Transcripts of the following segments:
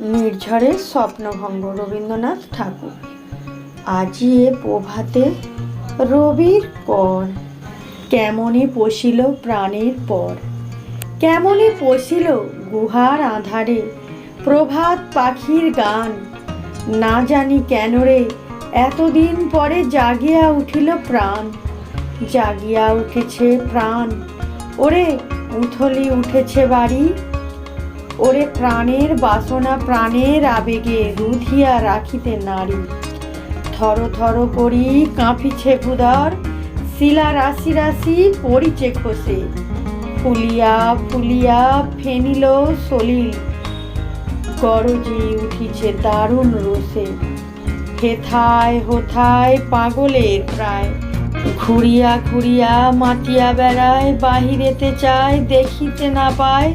নির্ঝরের স্বপ্নভঙ্গ রবীন্দ্রনাথ ঠাকুর। আজি এ প্রভাতে রবির পর, কেমনে পশিল প্রাণের পর? কেমনে পশিল গুহার আধারে প্রভাত পাখির গান? না জানি কেন রে, এতদিন পরে জাগিয়া উঠিল প্রাণ। জাগিয়া উঠেছে প্রাণ, ওরে উথলি উঠেছে বাড়ি। ওরে প্রাণের বাসনা, প্রাণের আবেগে রুধিয়া রাখিতে নারী। থর থর করি কাঁপিছে ভুদর শিলা রাশি রাশি পড়িছে খসে। ফুলিয়া ফুলিয়া ফেনিল সলিল, গরজি উঠিছে দারুণ রোষে। হেথায় হোথায় পাগলের প্রায়। ঘুরিয়া ঘুরিয়া মাতিয়া বেড়ায়, বাহিরেতে চায়, দেখিতে না পায়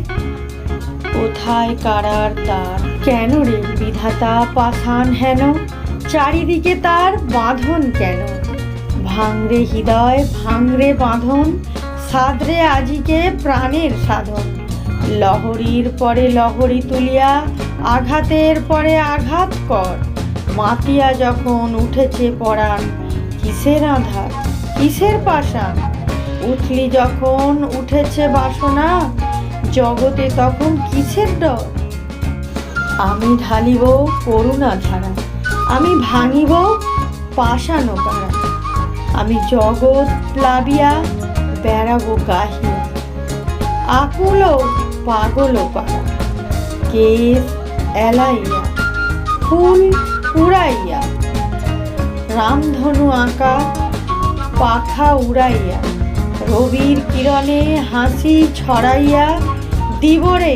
কোথায় কারার তার? কেন রে বিধাতা পাষাণ হেন? চারিদিকে তার বাঁধন কেন? ভাঙরে হৃদয়, ভাঙরে বাঁধন, সাদরে আজিকে প্রাণের সাধন। লহরীর পরে লহরী তুলিয়া, আঘাতের পরে আঘাত কর। মাতিয়া যখন উঠেছে পরাণ, কিসের আধার? কিসের পাশান উঠলি যখন উঠেছে বাসনা জগতে তখন কিসের ডর? আমি ঢালিব করুণা ধারা, আমি ভাঙিব পাশানো পাড়া আমি জগৎ প্লাবিয়া, বেড়াবো গাহিয়া। আকুল পাগল পাড়া কেস এলাইয়া, ফুল উড়াইয়া রামধনু আঁকা, পাখা উড়াইয়া। রবির কিরণে হাসি ছড়াইয়া দিবরে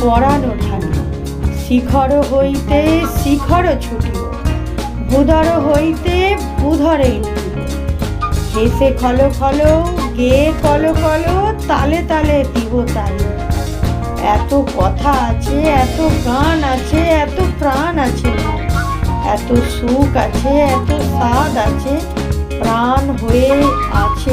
পরানো ঢালি। শিখর হইতে শিখর ছুটিব, ভূধর হইতে ভূধরে হেসে খল খল, গে কল কল, তালে তালে দিব তালে। এত কথা আছে, এত গান আছে, এত প্রাণ আছে। এত সুখ আছে, এত স্বাদ আছে, প্রাণ হয়ে আছে।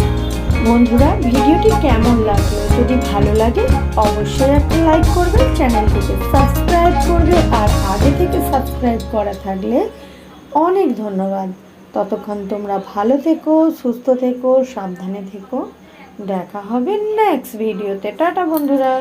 বন্ধুরা, ভিডিওটি কেমন লাগল? যদি ভালো লাগে, অবশ্যই একটা লাইক করবে চ্যানেলটিকে সাবস্ক্রাইব করবে, আর আগে থেকে সাবস্ক্রাইব করা থাকলে অনেক ধন্যবাদ। ততক্ষণ তোমরা ভালো থেকো, সুস্থ থেকো, সাবধানে থেকো। দেখা হবে নেক্সট ভিডিওতে টাটা বন্ধুরা।